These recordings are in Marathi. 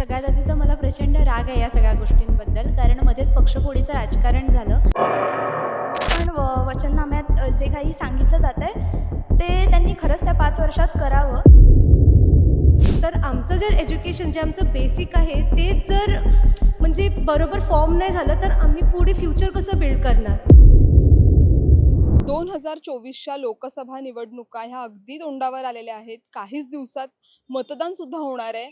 सगळ्यात आधी तर मला प्रचंड राग आहे या सगळ्या गोष्टींबद्दल. कारण मध्येच पक्षपोळीचं राजकारण झालं. पण व वचननाम्यात जे काही सांगितलं जात आहे ते त्यांनी खरंच त्या पाच वर्षात करावं. तर आमचं जर एज्युकेशन जे आमचं बेसिक आहे ते जर म्हणजे बरोबर फॉर्म नाही झालं तर आम्ही पुढे फ्युचर कसं बिल्ड करणार? दोन हजार चोवीसच्या लोकसभा निवडणुका ह्या अगदी तोंडावर आलेल्या आहेत. काहीच दिवसात मतदान सुद्धा होणार आहे.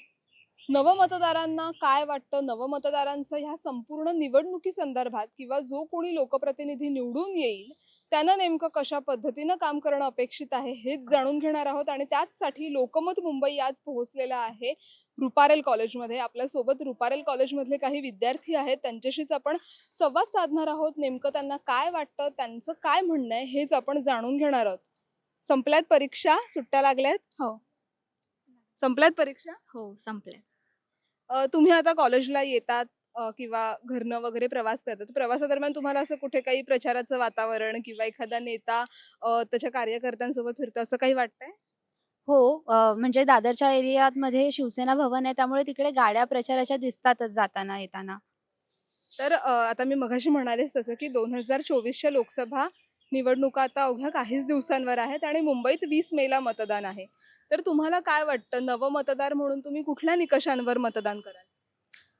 नवमतदारांना काय वाटतं? नवमतदारांचं ह्या संपूर्ण निवडणुकी संदर्भात किंवा जो कोणी लोकप्रतिनिधी निवडून येईल त्यानं नेमकं कशा पद्धतीनं काम करणं अपेक्षित आहे हेच जाणून घेणार आहोत आणि त्याचसाठी लोकमत मुंबई आज पोहोचलेला आहे रुपारेल कॉलेजमध्ये. आपल्यासोबत रुपारेल कॉलेजमधले काही विद्यार्थी आहेत त्यांच्याशीच आपण संवाद साधणार आहोत. नेमकं त्यांना काय वाटतं? त्यांचं काय म्हणणं आहे हेच आपण जाणून घेणार आहोत. संपल्यात परीक्षा? सुट्ट्या लागल्यात? हो. संपल्यात परीक्षा? हो संपले अ, तुम्ही आता कॉलेजला येतात किंवा घरनं वगैरे प्रवास करतात. प्रवासादरम्यान तुम्हाला असं कुठे काही प्रचाराचं वातावरण किंवा एखादा नेता त्याच्या कार्यकर्त्यांसोबत फिरतं असं काही वाटतंय? हो म्हणजे दादरच्या एरियामध्ये शिवसेना भवन आहे त्यामुळे तिकडे गाड्या प्रचाराच्या दिसतातच जाताना येताना. तर आता मी मघाशी म्हणालेच तसं की दोन हजार चोवीसच्या लोकसभा निवडणुका आता अवघ्या काहीच दिवसांवर आहेत आणि मुंबईत वीस मेला मतदान आहे. तर तुम्हाला काय वाटतं? नवमतदार म्हणून तुम्ही कुठल्या निकषांवर मतदान कराल?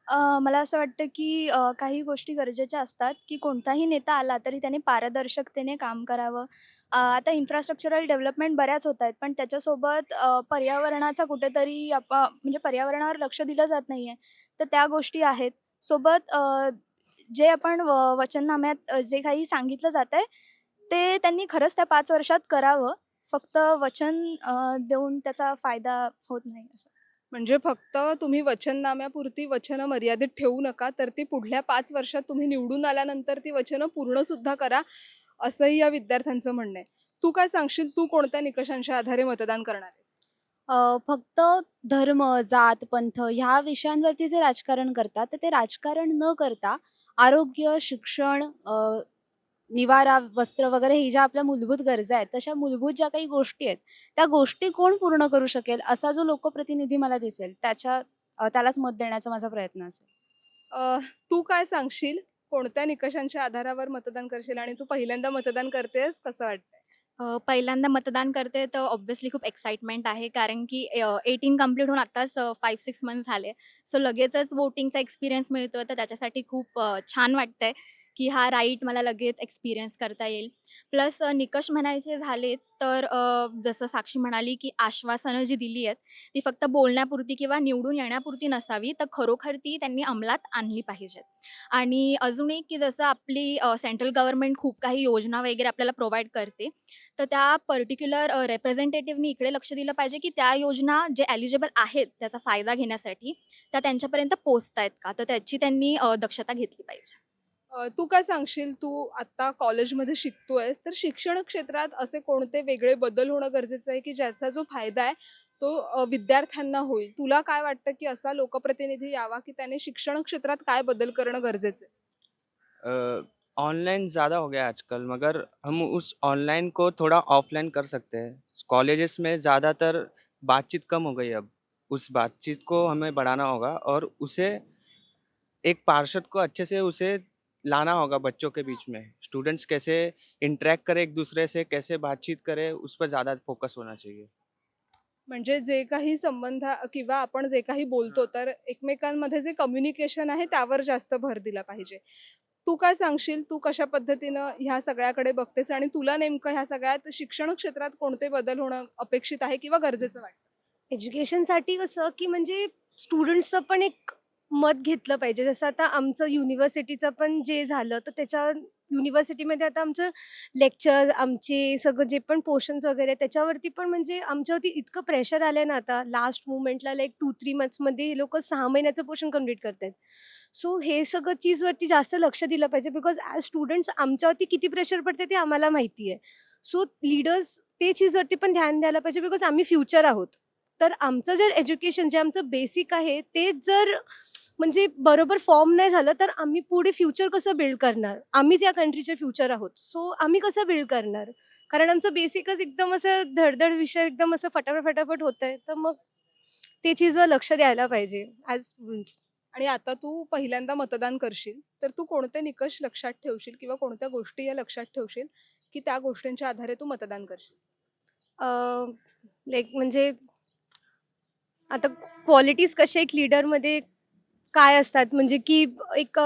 अ, मला असं वाटतं की अ, काही गोष्टी गरजेच्या असतात की कोणताही नेता आला तरी त्याने पारदर्शकतेने काम करावं. अ, आता इन्फ्रास्ट्रक्चरल डेव्हलपमेंट बऱ्याच होत आहेत पण त्याच्यासोबत अ, पर्यावरणाचा कुठेतरी आप म्हणजे पर्यावरणावर लक्ष दिलं जात नाही आहे तर त्या गोष्टी आहेत. सोबत अ, जे आपण व वचननाम्यात अ, जे काही सांगितलं जात आहे ते त्यांनी खरंच त्या पाच वर्षात करावं. फक्त वचन देऊन त्याचा फायदा होत नाही असं. म्हणजे फक्त तुम्ही वचननाम्यापुरती वचनं मर्यादित ठेवू नका तर ती पुढल्या पाच वर्षात तुम्ही निवडून आल्यानंतर ती वचनं पूर्ण सुद्धा करा असंही या विद्यार्थ्यांचं म्हणणं आहे. तू काय सांगशील? तू कोणत्या निकषांच्या आधारे मतदान करणार आहेस? अ, फक्त धर्म जात पंथ ह्या विषयांवरती जे राजकारण करतात तर ते राजकारण न करता आरोग्य शिक्षण अ, निवारा वस्त्र वगैरे ही ज्या आपल्या मूलभूत गरजा आहेत तशा मूलभूत ज्या काही गोष्टी आहेत त्या गोष्टी कोण पूर्ण करू शकेल असा जो लोकप्रतिनिधी मला दिसेल त्याच्या त्यालाच मत देण्याचा माझा प्रयत्न असेल. तू काय सांगशील? कोणत्या निकषांच्या आधारावर मतदान करशील आणि तू पहिल्यांदा मतदान करतेस कसं वाटतंय? अ, पहिल्यांदा मतदान करते तर ऑब्व्हियसली खूप एक्साइटमेंट आहे कारण की एटीन कंप्लीट होऊन आत्ताच फाईव्ह सिक्स मंथ झाले. सो लगेचच वोटिंगचा एक्सपिरियन्स मिळतो तर त्याच्यासाठी खूप छान वाटतंय. की हा राईट मला लगेच एक्सपिरियन्स करता येईल. प्लस निकष म्हणायचे झालेच तर जसं साक्षी म्हणाली की आश्वासनं जी दिली आहेत ती फक्त बोलण्यापुरती किंवा निवडून येण्यापुरती नसावी तर खरोखर ती त्यांनी अंमलात आणली पाहिजेत. आणि अजून एक की जसं आपली सेंट्रल गव्हर्नमेंट खूप काही योजना वगैरे आपल्याला प्रोव्हाइड करते तर त्या पर्टिक्युलर रेप्रेझेंटेटिव्हनी इकडे लक्ष दिलं पाहिजे की त्या योजना जे एलिजिबल आहेत त्याचा फायदा घेण्यासाठी त्या त्यांच्यापर्यंत पोचत आहेत का? तर त्याची त्यांनी दक्षता घेतली पाहिजे. तू काय सांगशील? तू आता कॉलेजमध्ये शिकतोयस तर शिक्षण क्षेत्रात असे कोणते वेगळे बदल होणं गरजेचं आहे की ज्याचा जो फायदा आहे तो विद्यार्थ्यांना होईल? तुला काय वाटतं की असा लोकप्रतिनिधी यावा की त्याने शिक्षण क्षेत्रात काय बदल करणं गरजेचं आहे? ऑनलाइन ज़्यादा हो गया आजकल मगर हम उस ऑनलाइन को थोड़ा ऑफलाइन कर सकते हैं. कॉलेजेस में ज़्यादातर बातचीत कम हो गई अब. उस बातचीत को हमें बढ़ाना होगा और उसे एक पार्षद को अच्छे से उसे लाना होगा बच्चों के बीच में। स्टूडेंट्स कैसे इंटरेक्ट करें एक दूसरे से कैसे बातचीत करें उस पर ज़्यादा फोकस होना चाहिए। म्हणजे जे काही संबंध किंवा आपण जे काही बोलतो तर एकमेकांमध्ये जे कम्युनिकेशन आहे त्यावर जास्त भर दिला पाहिजे. तू काय सांगशील? तू कशा पद्धतीनं ह्या सगळ्याकडे बघतेस आणि तुला नेमकं ह्या सगळ्यात शिक्षण क्षेत्रात कोणते बदल होणं अपेक्षित आहे किंवा गरजेचं वाटतं? एज्युकेशनसाठी कसं की म्हणजे स्टुडंट्सचं पण एक मत घेतलं पाहिजे. जसं आता आमचं युनिव्हर्सिटीचं पण जे झालं तर त्याच्या युनिव्हर्सिटीमध्ये आता आमचं लेक्चर आमचे सगळं जे पण पोर्शन्स वगैरे त्याच्यावरती पण म्हणजे आमच्यावरती इतकं प्रेशर आलं आहे ना आता. लास्ट मुवमेंटला लाईक टू थ्री मंथ्समध्ये हे लोक सहा महिन्याचं पोर्शन कंप्लीट करतात सो हे सगळं चीजवरती जास्त लक्ष दिलं पाहिजे बिकॉज ॲज स्टुडंट्स आमच्यावरती किती प्रेशर पडते ते आम्हाला माहिती आहे सो लीडर्स ते चीजवरती पण ध्यान द्यायला पाहिजे बिकॉज आम्ही फ्युचर आहोत. तर आमचं जर एज्युकेशन जे आमचं बेसिक आहे ते जर म्हणजे बरोबर फॉर्म नाही झालं तर आम्ही पुढे फ्युचर कसं बिल्ड करणार? आम्हीच या कंट्रीचे फ्युचर आहोत. सो आम्ही कसं बिल्ड करणार? कारण आमचं बेसिकच एकदम असं धडधड विषय एकदम असं फटाफट फटाफट होत आहे तर मग ते चीजवर लक्ष द्यायला पाहिजे. ॲज आणि आता तू पहिल्यांदा मतदान करशील तर तू कोणते निकष लक्षात ठेवशील किंवा कोणत्या गोष्टी या लक्षात ठेवशील की त्या गोष्टींच्या आधारे तू मतदान करशील? लाईक म्हणजे आता क्वालिटीज कशा एक लीडरमध्ये काय असतात? म्हणजे की एक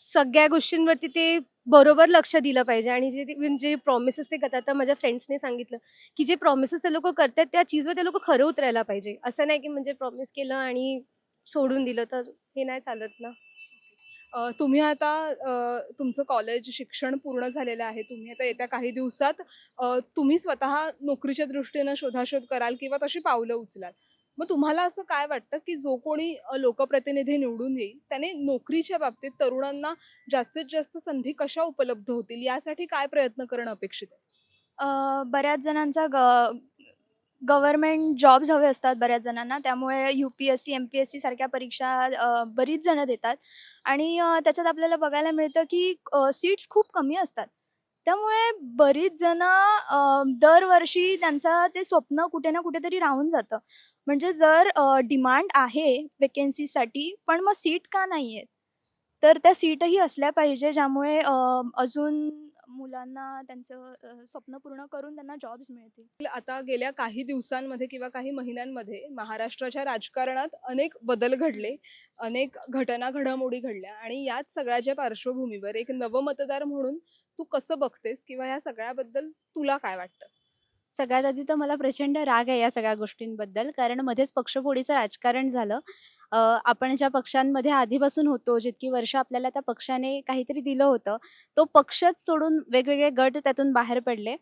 सगळ्या गोष्टींवरती ते बरोबर लक्ष दिलं पाहिजे आणि जे जे प्रॉमिसेस ते करतात. तर माझ्या फ्रेंड्सने सांगितलं की जे प्रॉमिसेस ते लोक करतात त्या चीजवर ते लोक खरं उतरायला पाहिजे. असं नाही की म्हणजे प्रॉमिस केलं आणि सोडून दिलं तर हे नाही चालत ना. तुम्ही आता तुमचं कॉलेज शिक्षण पूर्ण झालेलं आहे. तुम्ही आता येत्या काही दिवसात तुम्ही स्वतः नोकरीच्या दृष्टीनं शोधाशोध कराल किंवा तशी पावलं उचलाल. मग तुम्हाला असं काय वाटतं की जो कोणी लोकप्रतिनिधी निवडून येईल त्याने नोकरीच्या बाबतीत तरुणांना जास्तीत जास्त संधी कशा उपलब्ध होतील यासाठी काय प्रयत्न करणं अपेक्षित आहे? बऱ्याच जणांचा ग गव्हर्मेंट जॉब्स हवे असतात बऱ्याच जणांना त्यामुळे U P S C M P S C सारख्या परीक्षा बरीच जणं देतात. आणि त्याच्यात आपल्याला बघायला मिळतं की सीट्स खूप कमी असतात. त्यामुळे बरीच जणं दरवर्षी त्यांचं ते स्वप्न कुठे ना कुठेतरी राहून जातं. म्हणजे जर डिमांड आहे वेकेन्सीसाठी पण मग सीट का नाही आहेत तर त्या सीटही असल्या पाहिजे ज्यामुळे अजून मुलांना त्यांचं स्वप्न पूर्ण करून त्यांना जॉब्स मिळतील. आता गेल्या काही दिवसांमध्ये किंवा काही महिन्यांमध्ये महाराष्ट्राच्या राजकारणात अनेक बदल घडले अनेक घटना घडामोडी घडल्या आणि याच सगळ्याच्या पार्श्वभूमीवर एक नवमतदार म्हणून तू कसं बघतेस किंवा या सगळ्याबद्दल तुला काय वाटतं? सगळ्यात आधी तर मला प्रचंड राग आहे या सगळ्या गोष्टींबद्दल. कारण मध्येच पक्षफोडीचं राजकारण झालं. अ, आपण ज्या पक्षांमध्ये आधीपासून होतो जितकी वर्ष आपल्याला त्या पक्षाने काहीतरी दिलं होतं तो पक्षच सोडून वेगवेगळे गट त्यातून बाहेर पडले.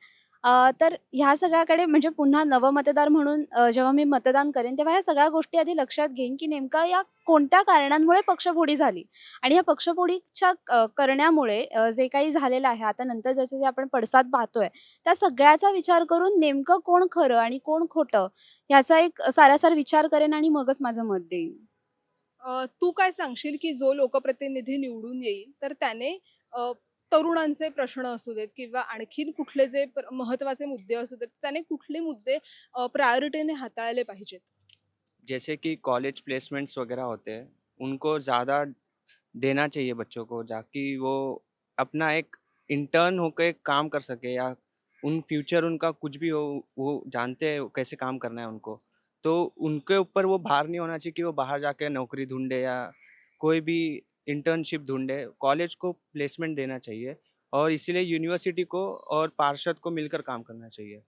तर ह्या सगळ्याकडे म्हणजे पुन्हा नवमतदार म्हणून जेव्हा मी मतदान करेन तेव्हा ह्या सगळ्या गोष्टी आधी लक्षात घेईन की नेमका या कोणत्या कारणांमुळे पक्षफोडी झाली? आणि ह्या पक्षफोडीच्या करण्यामुळे जे काही झालेलं आहे आता नंतर जसे जे आपण पडसाद पाहतोय त्या सगळ्याचा विचार करून नेमकं कोण खरं आणि कोण खोटं ह्याचा एक सारासार विचार करेन आणि मगच माझं मत देईन. तू काय सांगशील की जो लोकप्रतिनिधी निवडून येईल तर त्याने तरुणांचे प्रश्न असू देत किंवा आणखीन कुठले जे महत्त्वाचे मुद्दे असू देत त्याने कुठले मुद्दे प्रायोरिटीने हाताळले पाहिजेत? जैसे कि कॉलेज प्लेसमेंट्स वगैरह होते हैं उनको ज़्यादा देना चाहिए बच्चों को ताकि वो अपना एक इंटर्न होकर काम कर सके या उन फ्यूचर उनका कुछ भी हो वो जानते हैं कैसे काम करना है उनको। तो उनके ऊपर वो भार नहीं होना चाहिए कि वो बाहर जाके नौकरी ढूंढे या कोई भी इंटर्नशिप ढूंढे कॉलेज को प्लेसमेंट देना चाहिए और इसीलिए यूनिवर्सिटी को और पार्षद को मिलकर काम करना चाहिए।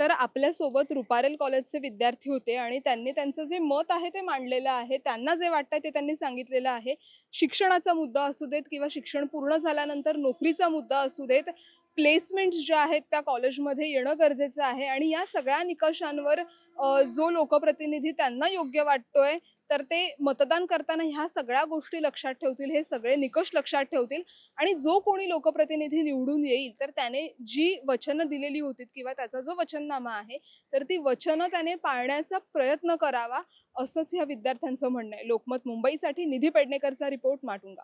तर आपल्यासोबत रुपारेल कॉलेजचे विद्यार्थी होते आणि त्यांनी त्यांचं जे मत आहे ते मांडलेलं आहे त्यांना जे वाटतं ते त्यांनी सांगितलेलं आहे. शिक्षणाचा मुद्दा असू देत किंवा शिक्षण पूर्ण झाल्यानंतर नोकरीचा मुद्दा असू देत प्लेसमेंट्स ज्या आहेत त्या कॉलेजमध्ये येणं गरजेचं आहे आणि या सगळ्या निकषांवर जो लोकप्रतिनिधी त्यांना योग्य वाटतोय तर ते मतदान करताना ह्या सगळ्या गोष्टी लक्षात ठेवतील हे सगळे निकष लक्षात ठेवतील आणि जो कोणी लोकप्रतिनिधी निवडून येईल तर त्याने जी वचनं दिलेली होती किंवा त्याचा जो वचननामा आहे तर ती वचनं त्याने पाळण्याचा प्रयत्न करावा असंच ह्या विद्यार्थ्यांचं म्हणणं आहे. लोकमत मुंबईसाठी निधी पेडणेकरचा रिपोर्ट माटुंगा.